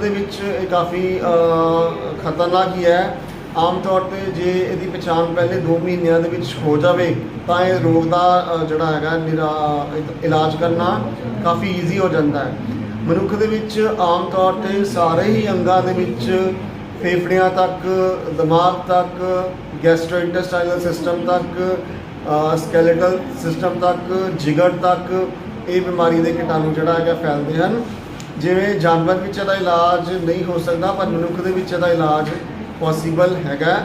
ਦੇ ਵਿੱਚ ਇਹ ਕਾਫੀ ਖਤਰਨਾਕ ਹੀ ਹੈ। ਆਮ ਤੌਰ ਤੇ ਜੇ ਇਹਦੀ ਪਛਾਣ ਪਹਿਲੇ 2 ਮਹੀਨਿਆਂ ਦੇ ਵਿੱਚ ਹੋ ਜਾਵੇ, ਤਾਂ ਇਹ ਰੋਗ ਦਾ ਜਿਹੜਾ ਹੈਗਾ, ਨਿਰਾ- ਇਲਾਜ ਕਰਨਾ ਕਾਫੀ ਈਜ਼ੀ ਹੋ ਜਾਂਦਾ ਹੈ। ਮਨੁੱਖ ਦੇ ਵਿੱਚ ਆਮ ਤੌਰ ਤੇ ਸਾਰੇ ਹੀ ਅੰਗਾਂ ਦੇ ਵਿੱਚ ਫੇਫੜਿਆਂ ਤੱਕ, ਦਿਮਾਗ ਤੱਕ ਗੈਸਟ੍ਰੋਇੰਟੇਸਟਾਈਨਲ ਸਿਸਟਮ ਤੱਕ ਸਕੈਲੇਟਲ ਸਿਸਟਮ ਤੱਕ, ਜਿਗਰ ਤੱਕ ਇਹ ਬਿਮਾਰੀ ਦੇ ਕੀਟਾਣੂ ਜਿਹੜਾ ਹੈਗਾ ਫੈਲਦੇ ਹਨ। ਜਿਵੇਂ ਜਾਨਵਰ ਵਿੱਚ ਇਹਦਾ ਇਲਾਜ ਨਹੀਂ ਹੋ ਸਕਦਾ ਪਰ ਮਨੁੱਖ ਦੇ ਵਿੱਚ ਇਹਦਾ ਇਲਾਜ ਪੋਸੀਬਲ ਹੈਗਾ।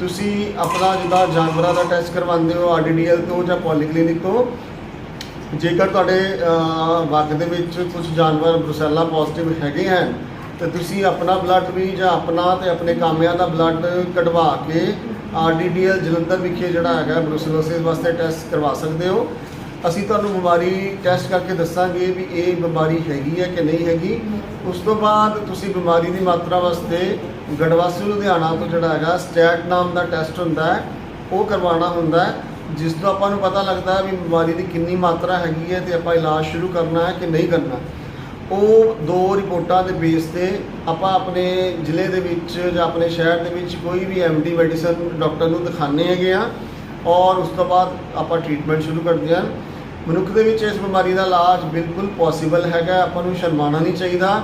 ਤੁਸੀਂ ਆਪਣਾ ਜਿੱਦਾਂ ਜਾਨਵਰਾਂ ਦਾ ਟੈਸਟ ਕਰਵਾਉਂਦੇ ਹੋ ਆਰਡੀਡੀਐਲ ਤੋਂ ਜਾਂ ਪੋਲੀਕਲੀਨਿਕ ਤੋਂ ਜੇਕਰ ਤੁਹਾਡੇ ਅਹ, ਦੇ ਵਿੱਚ ਕੁਝ ਜਾਨਵਰ ਬਰੂਸੈਲਾ ਪੋਜ਼ਿਟਿਵ ਹੈਗੇ ਹਨ ਤੇ ਤੁਸੀਂ ਆਪਣਾ ਬਲੱਡ ਵੀ ਜਾਂ ਆਪਣਾ ਤੇ ਆਪਣੇ ਕਾਮਿਆਂ ਦਾ ਬਲੱਡ ਕਢਵਾ ਕੇ ਆਰਡੀਡੀਐਲ ਜਲੰਧਰ ਵਿਖੇ ਜਿਹੜਾ ਹੈਗਾ ਬਰੂਸੈਲੋਸਿਸ ਵਾਸਤੇ ਟੈਸਟ ਕਰਵਾ ਸਕਦੇ ਹੋ। ਅਸੀਂ ਤੁਹਾਨੂੰ ਬਿਮਾਰੀ ਟੈਸਟ ਕਰਕੇ ਦੱਸਾਂਗੇ ਵੀ ਇਹ ਬਿਮਾਰੀ ਹੈਗੀ ਹੈ ਕਿ ਨਹੀਂ ਹੈਗੀ। ਉਸ ਤੋਂ ਬਾਅਦ ਤੁਸੀਂ ਬਿਮਾਰੀ ਦੀ ਮਾਤਰਾ ਵਾਸਤੇ ਗੜਵਾਸੀ, ਲੁਧਿਆਣਾ ਤੋਂ ਜਿਹੜਾ ਹੈਗਾ, ਸਟੈਟ ਨਾਮ ਦਾ ਟੈਸਟ ਹੁੰਦਾ ਹੈ, ਉਹ ਕਰਵਾਉਣਾ ਹੁੰਦਾ ਹੈ, ਜਿਸ ਤੋਂ ਆਪਾਂ ਨੂੰ ਪਤਾ ਲੱਗਦਾ ਹੈ ਵੀ ਬਿਮਾਰੀ ਦੀ ਕਿੰਨੀ ਮਾਤਰਾ ਹੈਗੀ ਹੈ ਤੇ ਆਪਾਂ ਇਲਾਜ ਸ਼ੁਰੂ ਕਰਨਾ ਹੈ ਕਿ ਨਹੀਂ ਕਰਨਾ। ਉਹ ਦੋ ਰਿਪੋਰਟਾਂ ਦੇ ਬੇਸ ਤੇ ਆਪਾਂ ਆਪਣੇ ਜ਼ਿਲ੍ਹੇ ਦੇ ਵਿੱਚ ਜਾਂ ਆਪਣੇ ਸ਼ਹਿਰ ਦੇ ਵਿੱਚ ਕੋਈ ਵੀ ਐਮਡੀ ਮੈਡੀਸਨ ਡਾਕਟਰ ਨੂੰ ਦਿਖਾਣੇ ਹੈਗੇ ਆ ਔਰ ਉਸ ਤੋਂ ਬਾਅਦ ਆਪਾਂ ਟ੍ਰੀਟਮੈਂਟ ਸ਼ੁਰੂ ਕਰਦੇ ਹਾਂ। ਮਨੁੱਖ ਦੇ ਵਿੱਚ ਇਸ ਬਿਮਾਰੀ ਦਾ ਇਲਾਜ ਬਿਲਕੁਲ ਪੋਸੀਬਲ ਹੈਗਾ, ਆਪਾਂ ਨੂੰ ਸ਼ਰਮਾਣਾ ਨਹੀਂ ਚਾਹੀਦਾ।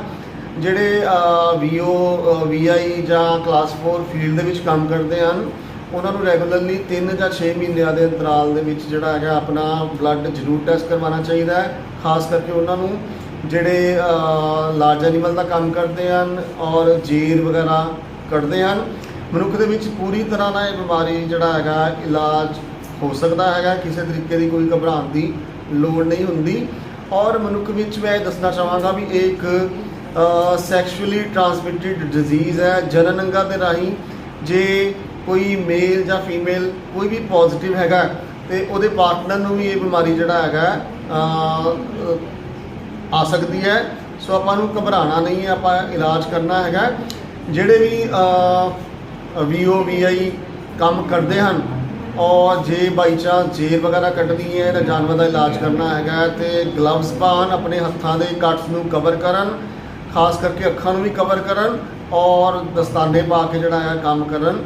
ਜਿਹੜੇ ਵੀਓ ਵੀਆਈ ਜਾਂ ਕਲਾਸ 4 ਫੀਲਡ ਦੇ ਵਿੱਚ ਕੰਮ ਕਰਦੇ ਹਨ, ਉਹਨਾਂ ਨੂੰ ਰੈਗੂਲਰਲੀ 3 ਜਾਂ 6 ਮਹੀਨਿਆਂ ਦੇ ਅੰਤਰਾਲ ਦੇ ਵਿੱਚ ਜਿਹੜਾ ਹੈਗਾ ਆਪਣਾ ਬਲੱਡ ਜ਼ਰੂਰ ਟੈਸਟ ਕਰਵਾਉਣਾ ਚਾਹੀਦਾ ਹੈ। ਖਾਸ ਕਰਕੇ ਉਹਨਾਂ ਨੂੰ ਜਿਹੜੇ ਲਾਰਜ ਐਨੀਮਲ ਦਾ ਕੰਮ ਕਰਦੇ ਹਨ ਔਰ ਜੀਰ ਵਗੈਰਾ ਕੱਢਦੇ ਹਨ। ਮਨੁੱਖ ਦੇ ਵਿੱਚ ਪੂਰੀ ਤਰ੍ਹਾਂ ਨਾਲ ਇਹ ਬਿਮਾਰੀ ਜਿਹੜਾ ਹੈਗਾ, ਇਲਾਜ ਹੋ ਸਕਦਾ ਹੈਗਾ, ਕਿਸੇ ਤਰੀਕੇ ਦੀ ਕੋਈ ਘਬਰਾਉਣ ਦੀ ਲੋੜ ਨਹੀਂ ਹੁੰਦੀ। ਔਰ ਮਨੁੱਖ ਵਿੱਚ ਮੈਂ ਇਹ ਦੱਸਣਾ ਚਾਹਾਂਗਾ ਵੀ ਇਹ ਇੱਕ ਸੈਕਸ਼ੂਅਲੀ ਟ੍ਰਾਂਸਮਿਟਡ ਡਿਜ਼ੀਜ਼ ਹੈ। ਜਨਨ ਅੰਗਾਂ ਦੇ ਰਾਹੀਂ ਜੇ ਕੋਈ ਮੇਲ ਜਾਂ ਫੀਮੇਲ ਕੋਈ ਵੀ ਪੋਜ਼ਿਟਿਵ ਹੈਗਾ, ਤੇ ਉਹਦੇ ਪਾਰਟਨਰ ਨੂੰ ਵੀ ਇਹ ਬਿਮਾਰੀ ਜਿਹੜਾ ਹੈਗਾ ਆ ਸਕਦੀ ਹੈ। ਸੋ ਆਪਾਂ ਨੂੰ ਘਬਰਾਉਣਾ ਨਹੀਂ ਹੈ, ਆਪਾਂ ਇਲਾਜ ਕਰਨਾ ਹੈਗਾ। ਜਿਹੜੇ ਵੀ ਵੀਓ ਵੀਆਈ ਕੰਮ ਕਰਦੇ ਹਨ ਔਰ ਜੇ ਬਾਈ ਚਾਂਸ ਜੇਰ ਵਗੈਰਾ ਕੱਢਣੀ ਹੈ ਤਾਂ ਜਾਨਵਰ ਦਾ ਇਲਾਜ ਕਰਨਾ ਹੈਗਾ ਤੇ ਗਲਵਸ ਪਾਉਣ, ਆਪਣੇ ਹੱਥਾਂ ਦੇ ਕੱਟਸ ਨੂੰ ਕਵਰ ਕਰਨ, ਖਾਸ ਕਰਕੇ ਅੱਖਾਂ ਨੂੰ ਵੀ ਕਵਰ ਕਰਨ ਔਰ ਦਸਤਾਨੇ ਪਾ ਕੇ ਜਿਹੜਾ ਹੈ ਕੰਮ ਕਰਨ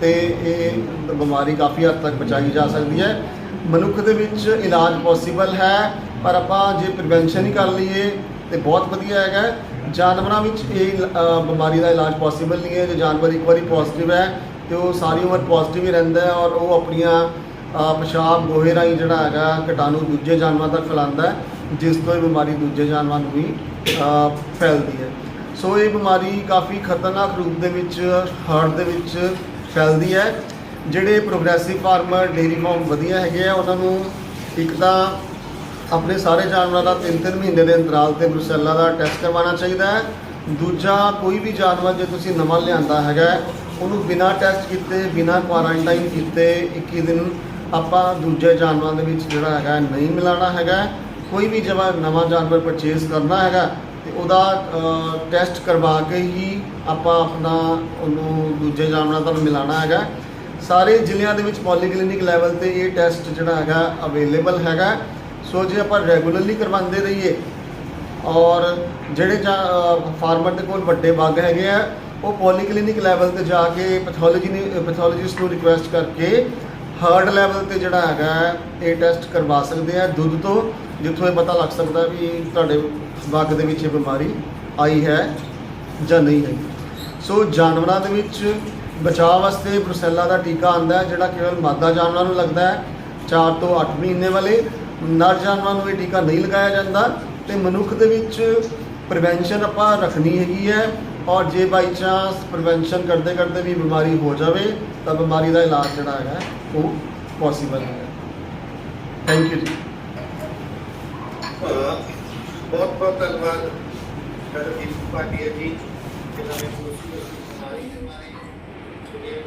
ਤੇ ਇਹ ਬਿਮਾਰੀ ਕਾਫੀ ਹੱਦ ਤੱਕ ਬਚਾਈ ਜਾ ਸਕਦੀ ਹੈ। ਮਨੁੱਖ ਦੇ ਵਿੱਚ ਇਲਾਜ ਪੋਸੀਬਲ ਹੈ ਪਰ ਆਪਾਂ ਜੇ ਪ੍ਰੀਵੈਂਸ਼ਨ ਹੀ ਕਰ ਲਈਏ ਤੇ ਬਹੁਤ ਵਧੀਆ ਹੈਗਾ। ਜਾਨਵਰਾਂ ਵਿੱਚ ਇਹ ਅ, ਬਿਮਾਰੀ ਦਾ ਇਲਾਜ ਪੋਸੀਬਲ ਨਹੀਂ ਹੈ। ਜੇ ਜਾਨਵਰ ਇੱਕ ਵਾਰੀ ਪੋਜ਼ਿਟਿਵ ਹੈ ਤੇ ਉਹ ਸਾਰੀ ਉਮਰ ਪੋਜ਼ਿਟਿਵ ਹੀ ਰਹਿੰਦਾ ਹੈ ਔਰ ਉਹ ਆਪਣੀਆਂ ਅ, ਪਿਸ਼ਾਬ ਗੋਹੇ ਰਾਹੀਂ ਜਿਹੜਾ ਹੈਗਾ ਕੀਟਾਣੂ ਦੂਜੇ ਜਾਨਵਰਾਂ ਤੱਕ ਫੈਲਾਉਂਦਾ ਹੈ ਜਿਸ ਤੋਂ ਇਹ ਬਿਮਾਰੀ ਦੂਜੇ ਜਾਨਵਰਾਂ ਨੂੰ ਵੀ ਅ, ਫੈਲਦੀ ਹੈ। ਸੋ ਇਹ ਬਿਮਾਰੀ ਕਾਫੀ ਖਤਰਨਾਕ ਰੂਪ ਦੇ ਵਿੱਚ ਹਾਰਟ ਦੇ ਵਿੱਚ ਫੈਲਦੀ ਹੈ। ਜਿਹੜੇ ਪ੍ਰੋਗਰੈਸਿਵ ਫਾਰਮਰ ਡੇਰੀ ਫਾਰਮ ਵਧੀਆ ਹੈਗੇ ਆ ਉਹਨਾਂ ਨੂੰ ਇੱਕ ਤਾਂ ਆਪਣੇ ਸਾਰੇ ਜਾਨਵਰਾਂ ਦਾ 3-3 ਮਹੀਨੇ ਦੇ ਅੰਤਰਾਲ ਤੇ ਬਰੂਸੈਲਾ ਦਾ ਟੈਸਟ ਕਰਵਾਉਣਾ ਚਾਹੀਦਾ ਹੈ। ਦੂਜਾ, ਕੋਈ ਵੀ ਜਾਨਵਰ ਜੇ ਤੁਸੀਂ ਨਵਾਂ ਲਿਆਂਦਾ ਹੈਗਾ ਉਹਨੂੰ ਬਿਨਾਂ ਟੈਸਟ ਕੀਤੇ, ਬਿਨਾਂ ਕੁਆਰੰਟਾਈਨ ਕੀਤੇ 21 ਦਿਨ ਆਪਾਂ ਦੂਜੇ ਜਾਨਵਰਾਂ ਦੇ ਵਿੱਚ ਜਿਹੜਾ ਹੈਗਾ ਨਹੀਂ ਮਿਲਾਣਾ ਹੈਗਾ ਕੋਈ ਵੀ ਜਵਾ ਨਵਾਂ ਜਾਨਵਰ ਪਰਚੇਸ ਕਰਨਾ ਹੈਗਾ ਤੇ ਉਹਦਾ ਟੈਸਟ ਕਰਵਾ ਕੇ ਹੀ ਆਪਾਂ ਆਪਣਾ ਉਹਨੂੰ ਦੂਜੇ ਜਾਨਵਰਾਂ ਨਾਲ ਮਿਲਾਣਾ ਹੈਗਾ ਸਾਰੇ ਜ਼ਿਲ੍ਹਿਆਂ ਦੇ ਵਿੱਚ ਪੋਲੀਕਲੀਨਿਕ ਲੈਵਲ ਤੇ ਇਹ ਟੈਸਟ ਜਿਹੜਾ ਹੈਗਾ ਅਵੇਲੇਬਲ ਹੈਗਾ ਸੋ ਜੇ ਆਪਾਂ ਰੈਗੂਲਰਲੀ ਕਰਵਾਉਂਦੇ ਰਹੀਏ ਔਰ ਜਿਹੜੇ ਫਾਰਮਰ ਦੇ ਕੋਲ ਵੱਡੇ ਬਾਗ ਹੈਗੇ ਆ, ਉਹ ਪੋਲੀਕਲੀਨਿਕ ਲੈਵਲ ਤੇ ਜਾ ਕੇ ਪੈਥੋਲੋਜੀ ਨੂੰ ਪੈਥੋਲੋਜਿਸਟ ਨੂੰ ਰਿਕੁਐਸਟ ਕਰਕੇ ਹਰਡ ਲੈਵਲ ਤੇ ਜਿਹੜਾ ਹੈਗਾ ਇਹ ਟੈਸਟ ਕਰਵਾ ਸਕਦੇ ਆ ਦੁੱਧ ਤੋਂ, ਜਿੱਥੋਂ ਇਹ ਪਤਾ ਲੱਗ ਸਕਦਾ ਵੀ ਤੁਹਾਡੇ ਬਾਗ ਦੇ ਵਿੱਚ ਇਹ ਬਿਮਾਰੀ ਆਈ ਹੈ ਜਾਂ ਨਹੀਂ ਹੈ ਸੋ ਜਾਨਵਰਾਂ ਦੇ ਵਿੱਚ ਬਚਾਅ ਵਾਸਤੇ ਬਰੂਸੈਲਾ ਦਾ ਟੀਕਾ ਆਂਦਾ ਹੈ, ਜਿਹੜਾ ਕੇਵਲ ਮਾਦਾ ਜਾਨਵਰਾਂ ਨੂੰ ਲੱਗਦਾ ਹੈ 4 ਤੋਂ 8 ਮਹੀਨੇ ਵਾਲੇ ਨਰ ਜਾਨਵਰਾਂ ਨੂੰ ਇਹ ਟੀਕਾ ਨਹੀਂ ਲਗਾਇਆ ਜਾਂਦਾ ਤੇ ਮਨੁੱਖ ਦੇ ਵਿੱਚ ਪ੍ਰੀਵੈਂਸ਼ਨ ਆਪਾਂ ਰੱਖਣੀ ਹੈਗੀ ਹੈ ਔਰ ਜੇ ਬਾਈ ਚਾਂਸ ਪ੍ਰੀਵੈਂਸ਼ਨ ਕਰਦੇ ਕਰਦੇ ਵੀ ਬਿਮਾਰੀ ਹੋ ਜਾਵੇ, ਤਾਂ ਬਿਮਾਰੀ ਦਾ ਇਲਾਜ ਜਿਹੜਾ ਹੈਗਾ, ਉਹ ਪੋਸੀਬਲ ਹੈ। ਥੈਂਕ ਯੂ ਜੀ। ਬਹੁਤ ਬਹੁਤ ਧੰਨਵਾਦ। ਡਾਕਟਰ ਦੀਪ ਪਾਟਿਆ ਜੀ, ਜਿਨ੍ਹਾਂ ਨੇ ਕੋਸ਼ਿਸ਼ ਕੀਤੀ